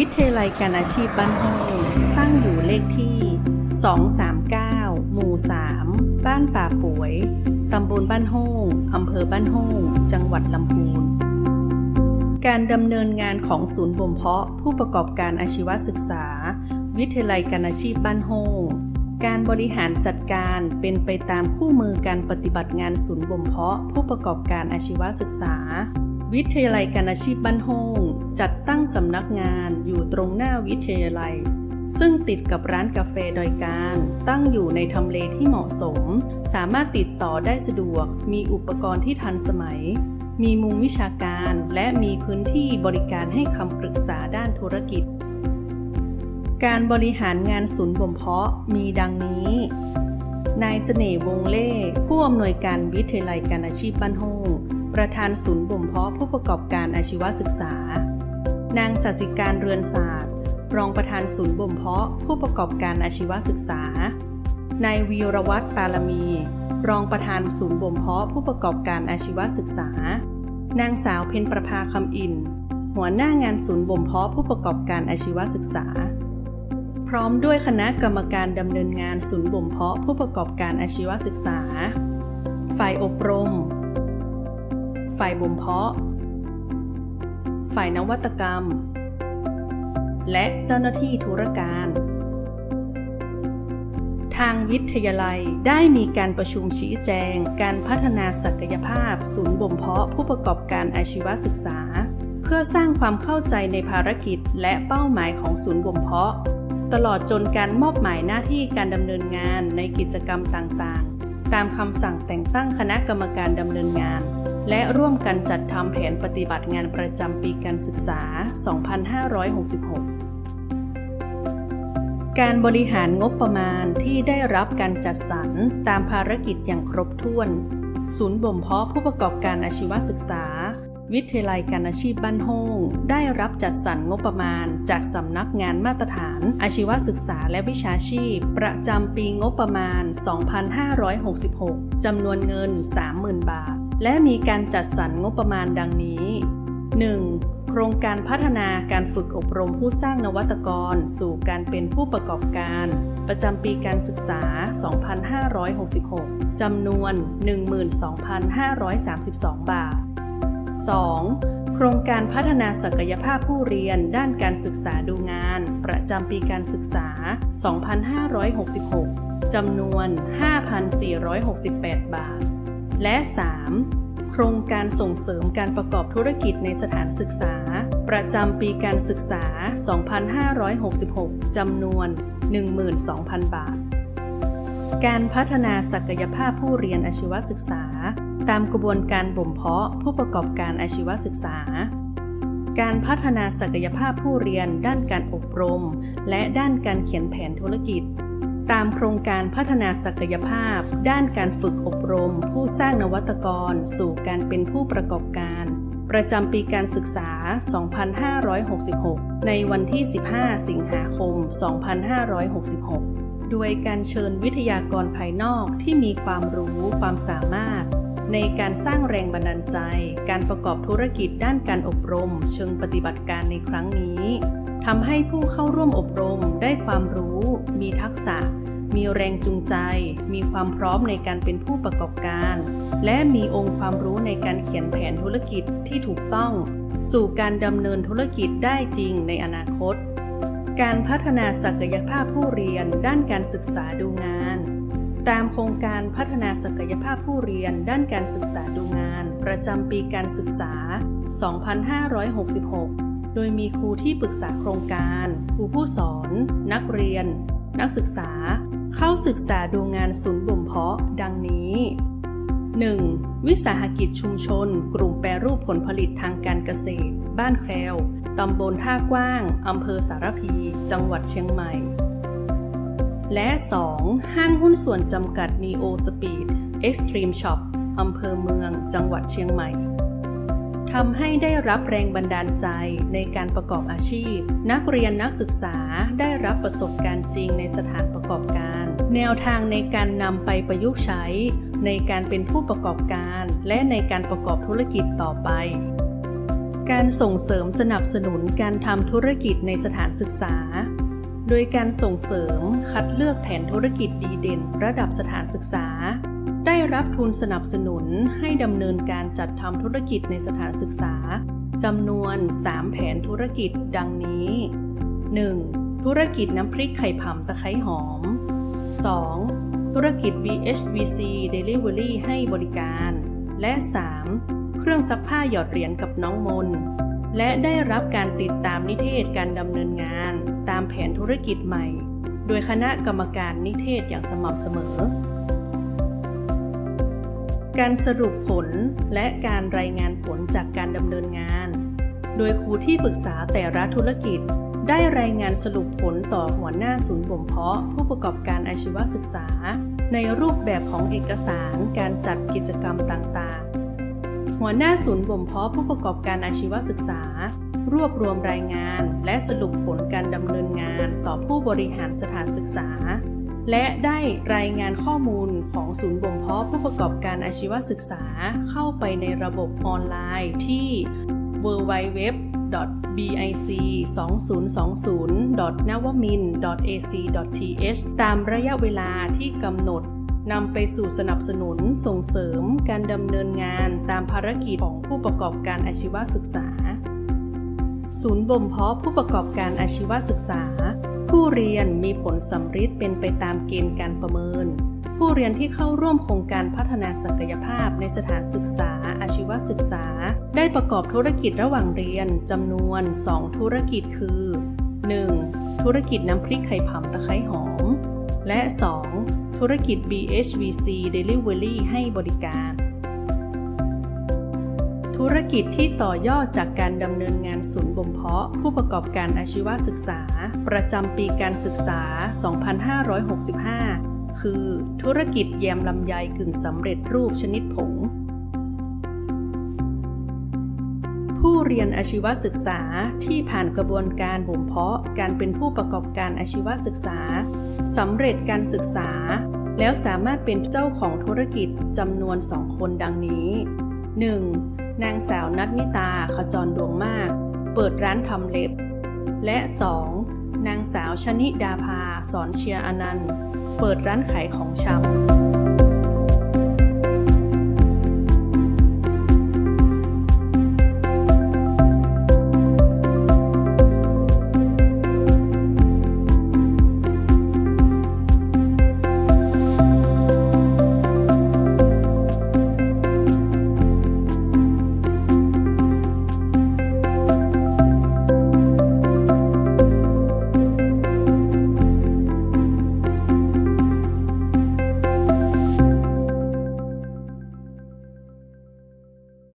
วิทยาลัยการอาชีพบ้านโฮงตั้งอยู่เลขที่ 239 หมู่ 3 บ้านป่าป่วย ตำบลบ้านโฮงอำเภอบ้านโฮงจังหวัดลำพูน การดำเนินงานของศูนย์บ่มเพาะผู้ประกอบการอาชีวศึกษา วิทยาลัยการอาชีพบ้านโฮงการบริหารจัดการเป็นไปตามคู่มือการปฏิบัติงานศูนย์บ่มเพาะผู้ประกอบการอาชีวศึกษา วิทยาลัยการอาชีพบ้านโฮงจัดตั้งสำนักงานอยู่ตรงหน้าวิทยาลัย ซึ่งติดกับร้านกาแฟดอยการตั้งอยู่ในทำเลที่เหมาะสม สามารถติดต่อได้สะดวก มีอุปกรณ์ที่ทันสมัย มีมุมวิชาการและมีพื้นที่บริการให้คำปรึกษาด้านธุรกิจ การบริหารงานศูนย์บ่มเพาะมีดังนี้ นายเสน่ห์วงเล่ผู้อำนวยการวิทยาลัยการอาชีพบ้านโฮง ประธานศูนย์บ่มเพาะผู้ประกอบการอาชีวศึกษา นางสัสิการเรือนศาสตร์ รองประธานศูนย์บ่มเพาะผู้ประกอบการอาชีวศึกษา นายวีรวัตรปาลมี รองประธานศูนย์บ่มเพาะผู้ประกอบการอาชีวศึกษา นางสาวเพ็ญประภาคำอิน หัวหน้างานศูนย์บ่มเพาะผู้ประกอบการอาชีวศึกษา พร้อมด้วยคณะกรรมการดำเนินงานศูนย์บ่มเพาะผู้ประกอบการอาชีวศึกษา ฝ่ายอบรม ฝ่ายบ่มเพาะ ฝ่ายนวัตกรรม และเจ้าหน้าที่ธุรการ ทางวิทยาลัยได้มีการประชุมชี้แจง การพัฒนาศักยภาพ ศูนย์บ่มเพาะผู้ประกอบการอาชีวศึกษา เพื่อสร้างความเข้าใจในภารกิจและเป้าหมายของศูนย์บ่มเพาะ ตลอดจนการมอบหมายหน้าที่การดำเนินงานในกิจกรรมต่างๆ ตามคำสั่งแต่งตั้งคณะกรรมการดำเนินงาน และร่วมกันจัดทำแผนปฏิบัติงานประจำปีการศึกษา 2566การบริหารงบประมาณที่ได้รับการจัดสรรตามภารกิจอย่างครบถ้วน ศูนย์บ่มเพาะผู้ประกอบการอาชีวศึกษา วิทยาลัยการอาชีพบ้านโฮงได้รับจัดสรรงบประมาณจากสำนักงานมาตรฐาน อาชีวศึกษาและวิชาชีพ ประจำปีงบประมาณ 2566 จำนวนเงิน 30,000 บาท และมีการจัดสรรงบประมาณดังนี้ 1. โครงการพัฒนาการฝึกอบรมผู้สร้างนวัตกร สู่การเป็นผู้ประกอบการ ประจำปีการศึกษา 2566 จำนวน 12,532 บาท 2. โครงการพัฒนาศักยภาพผู้เรียนด้านการศึกษาดูงาน ประจำปีการศึกษา 2566 จำนวน 5,468 บาท และ 3. โครงการส่งเสริมการประกอบธุรกิจในสถานศึกษา ประจำปีการศึกษา 2566 จำนวน 12,000 บาท การพัฒนาศักยภาพผู้เรียนอาชีวศึกษา ตามกระบวนการบ่มเพาะผู้ประกอบการอาชีวศึกษา การพัฒนาศักยภาพผู้เรียนด้านการอบรม และด้านการเขียนแผนธุรกิจ ตามโครงการพัฒนาศักยภาพ ด้านการฝึกอบรม ผู้สร้างนวัตกร สู่การเป็นผู้ประกอบการ ประจำปีการศึกษา 2566 ในวันที่ 15 สิงหาคม 2566 โดยการเชิญวิทยากรภายนอกที่มีความรู้ความสามารถ ในการสร้างแรงบันดาลใจ การประกอบธุรกิจด้านการอบรม เชิงปฏิบัติการในครั้งนี้ ทำให้ผู้เข้าร่วมอบรมได้ความรู้ มีทักษะ มีแรงจูงใจ มีความพร้อมในการเป็นผู้ประกอบการ และมีองค์ความรู้ในการเขียนแผนธุรกิจที่ถูกต้อง สู่การดำเนินธุรกิจได้จริงในอนาคต การพัฒนาศักยภาพผู้เรียนด้านการศึกษาดูงาน ตามโครงการพัฒนาศักยภาพผู้เรียนด้านการศึกษาดูงาน ประจำปีการศึกษา 2566 โดยมีครูที่ปรึกษาโครงการ ครูผู้สอน นักเรียน นักศึกษา เข้าศึกษาดูงานศูนย์บ่มเพาะ ดังนี้ 1. วิสาหกิจชุมชน กลุ่มแปรรูปผลผลิตทางการเกษตร บ้านแคลตำบลท่ากว้าง อำเภอสารพี จังหวัดเชียงใหม่ และ 2. ห้างหุ้นส่วนจำกัด Neo Speed Extreme Shop อำเภอเมือง จังหวัดเชียงใหม่ ทำให้ได้รับแรงบันดาลใจในการประกอบอาชีพ นักเรียนนักศึกษาได้รับประสบการณ์จริงในสถานประกอบการ แนวทางในการนำไปประยุกต์ใช้ ในการเป็นผู้ประกอบการ และในการประกอบธุรกิจต่อไป การส่งเสริมสนับสนุนการทำธุรกิจในสถานศึกษา โดยการส่งเสริมคัดเลือกแผนธุรกิจดีเด่น ระดับสถานศึกษา ได้รับทุนสนับสนุนให้ดำเนินการจัดทำธุรกิจในสถานศึกษาจำนวน 3 แผนธุรกิจดังนี้ 1. ธุรกิจน้ำพริกไข่ผำตะไคร้หอม 2. ธุรกิจ BHVC Delivery ให้บริการ และ 3. เครื่องซักผ้าหยอดเหรียญกับน้องมน และได้รับการติดตามนิเทศการดำเนินงาน ตามแผนธุรกิจใหม่ โดยคณะกรรมการนิเทศอย่างสม่ำเสมอ การสรุปผลและการรายงานผลจากการดำเนินงาน โดยครูที่ปรึกษาแต่ละธุรกิจ ได้รายงานสรุปผลต่อหัวหน้าศูนย์บ่มเพาะ ผู้ประกอบการอาชีวศึกษา ในรูปแบบของเอกสารการจัดกิจกรรมต่างๆ หัวหน้าศูนย์บ่มเพาะผู้ประกอบการอาชีวศึกษา รวบรวมรายงาน และสรุปผลการดำเนินงานต่อผู้บริหารสถานศึกษา และได้รายงานข้อมูลของศูนย์บ่มเพาะผู้ประกอบการอาชีวศึกษาเข้าไปในระบบออนไลน์ที่ www.bic2020.navamin.ac.th ตามระยะเวลาที่กำหนดนำไปสู่สนับสนุนส่งเสริมการดำเนินงานตามภารกิจของผู้ประกอบการอาชีวศึกษา ศูนย์บ่มเพาะผู้ประกอบการอาชีวศึกษา ผู้เรียนมีผลสำฤทธิ์เป็นไปตามเกณฑ์การประเมิน ผู้เรียนที่เข้าร่วมโครงการพัฒนาศักยภาพในสถานศึกษา อาชีวศึกษา ได้ประกอบธุรกิจระหว่างเรียนจำนวน 2 ธุรกิจคือ 1. ธุรกิจน้ำพริกไข่ผำตะไคร้หอม และ 2. ธุรกิจ BHVC Delivery ให้บริการ ธุรกิจที่ต่อยอดจากการดำเนินงานศูนย์บ่มเพาะ ผู้ประกอบการอาชีวศึกษา ประจำปีการศึกษา 2565 คือ ธุรกิจแยมลำไยกึ่งสำเร็จรูปชนิดผง ผู้เรียนอาชีวศึกษาที่ผ่านกระบวนการบ่มเพาะการเป็นผู้ประกอบการอาชีวศึกษาสำเร็จการศึกษา แล้วสามารถเป็นเจ้าของธุรกิจจำนวนสองคนดังนี้ 1. นางสาวนัทนิตาขจรดวงมาก เปิดร้านทำเล็บ และ 2. นางสาวชนิดาภาสอนเชียร์อนันต์ เปิดร้านขายของชำ